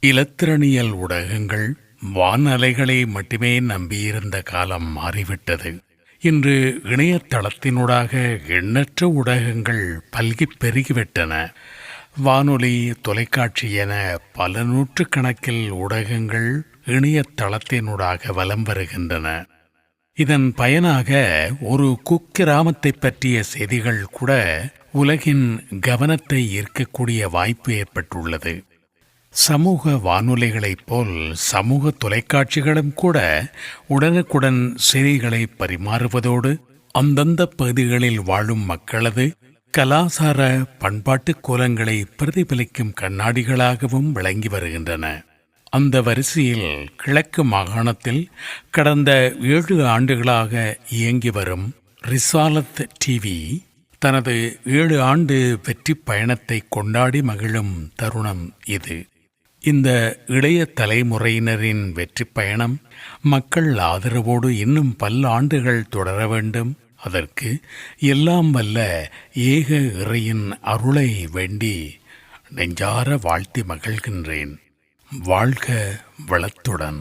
இலத்திரனியல் ஊடகங்கள் வானலைகளை மட்டுமே நம்பியிருந்த காலம் மாறிவிட்டது. இன்று இணையதளத்தினூடாக எண்ணற்ற ஊடகங்கள் பல்கிப் பெருகிவிட்டன. வானொலி தொலைக்காட்சி என பல நூற்றுக்கணக்கில் ஊடகங்கள் இணையதளத்தினூடாக வலம் வருகின்றன. இதன் பயனாக ஒரு குக்கிராமத்தை பற்றிய செய்திகள் கூட உலகின் கவனத்தை ஈர்க்கக்கூடிய வாய்ப்பு ஏற்பட்டுள்ளது. சமூக வானொலிகளைப் போல் சமூக தொலைக்காட்சிகளும் கூட உடனுக்குடன் செய்திகளை பரிமாறுவதோடு அந்தந்த பகுதிகளில் வாழும் மக்களது கலாசார பண்பாட்டு கோலங்களை பிரதிபலிக்கும் கண்ணாடிகளாகவும் விளங்கி வருகின்றன. அந்த வரிசையில் கிழக்கு மாகாணத்தில் கடந்த ஏழு ஆண்டுகளாக இயங்கி வரும் ரிசாலத் டிவி தனது ஏழு ஆண்டு வெற்றி பயணத்தை கொண்டாடி மகிழும் தருணம் இது. இந்த இளைய தலைமுறையினரின் வெற்றி பயணம் மக்கள் ஆதரவோடு இன்னும் பல்லாண்டுகள் தொடர வேண்டும். அதற்கு எல்லாம் வல்ல ஏக இறையின் அருளை வேண்டி நெஞ்சார வாழ்த்தி மகிழ்கின்றேன். வாழ்க வளத்துடன்.